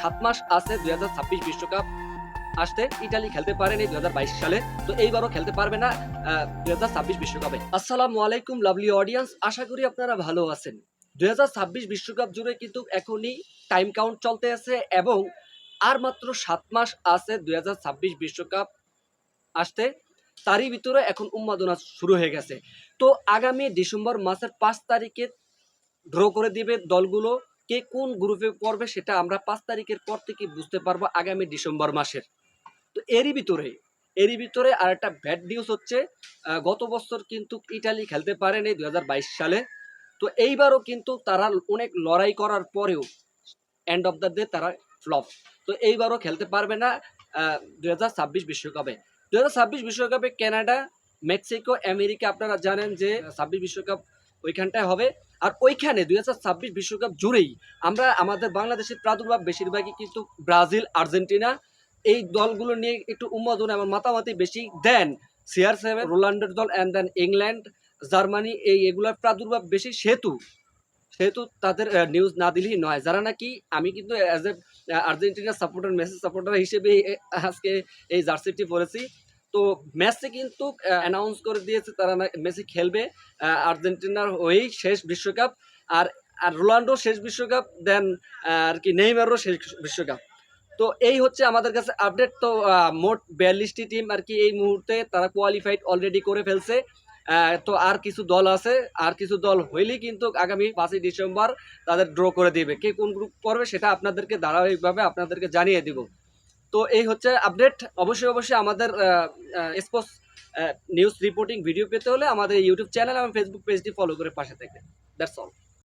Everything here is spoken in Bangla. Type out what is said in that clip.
সাত মাস আছে দুই হাজার ছাব্বিশ বিশ্বকাপ। আসতে ইটালি খেলতে পারেনি দুই হাজার বাইশ সালে। তো এইবারও খেলতে পারবে না দুই হাজার ছাব্বিশ বিশ্বকাপে। আসসালামু আলাইকুম লাভলি অডিয়েন্স আশা করি আপনারা ভালো আছেন। দুই হাজার ছাব্বিশ বিশ্বকাপ জুড়ে কিন্তু এখনই টাইম কাউন্ট চলতে আছে এবং আর মাত্র সাত মাস আছে দুই হাজার ছাব্বিশ বিশ্বকাপ। আসতে তারই ভিতরে এখন উন্মাদনা শুরু হয়ে গেছে। তো আগামী ডিসেম্বর মাসের পাঁচ তারিখে ড্র করে দিবে দলগুলো। কে কোন গ্রুপে পড়বে সেটা আমরা পাঁচ তারিখের পর থেকে বুঝতে পারব আগামী ডিসেম্বর মাসের। তো এরই ভিতরে এরই ভিতরে আর একটা ব্যাড নিউজ হচ্ছে গত বছর কিন্তু ইটালি খেলতে পারেনি দুই সালে। তো এইবারও কিন্তু তারা অনেক লড়াই করার পরেও এন্ড অফ দ্য ডে তারা ফ্লপ তো এইবারও খেলতে পারবে না দুই বিশ্বকাপে। দুই বিশ্বকাপে কানাডা, মেক্সিকো, আমেরিকা আপনারা জানেন যে ছাব্বিশ বিশ্বকাপ ওইখানটায় হবে। আর ওইখানে দুই হাজার ছাব্বিশ বিশ্বকাপ জুড়েই আমরা আমাদের বাংলাদেশের প্রাদুর্ভাব বেশিরভাগই কিন্তু ব্রাজিল, আর্জেন্টিনা এই দলগুলো নিয়ে একটু উন্মাদনা এবং মাতামাতি বেশি দেন। সিআর সেভেন রোনাল্ডোর দল অ্যান্ড দেন ইংল্যান্ড জার্মানি, এই এগুলোর প্রাদুর্ভাব বেশি। সেতু সেহেতু তাদের নিউজ না দিলেই নয়। যারা নাকি, আমি কিন্তু অ্যাজ এ আর্জেন্টিনার সাপোর্টার মেসি সাপোর্টার হিসেবে আজকে এই জার্সিটি পরেছি। তো মেসি কিন্তু অ্যানাউন্স করে দিয়েছে তারা মেসি খেলবে আর্জেন্টিনার হয়েই শেষ বিশ্বকাপ। আর আর রোনাল্ডো শেষ বিশ্বকাপ দেন আর কি নেইমারও শেষ বিশ্বকাপ। তো এই হচ্ছে আমাদের কাছে আপডেট তো মোট বিয়াল্লিশটি টিম আর কি এই মুহূর্তে তারা কোয়ালিফাইড অলরেডি করে ফেলছে। তো আর কিছু দল আছে, আর কিছু দল হইলেই কিন্তু আগামী পাঁচই ডিসেম্বর তাদের ড্র করে দিবে। কে কোন গ্রুপ করবে সেটা আপনাদেরকে ধারাবাহিকভাবে আপনাদেরকে জানিয়ে দিব। তো এই হচ্ছে আপডেট অবশ্যই অবশ্যই আমাদের স্পোর্টস নিউজ রিপোর্টিং ভিডিও পেতে হলে আমাদের ইউটিউব চ্যানেল এবং ফেসবুক পেজটি ফলো করে পাশে থাকবেন। That's all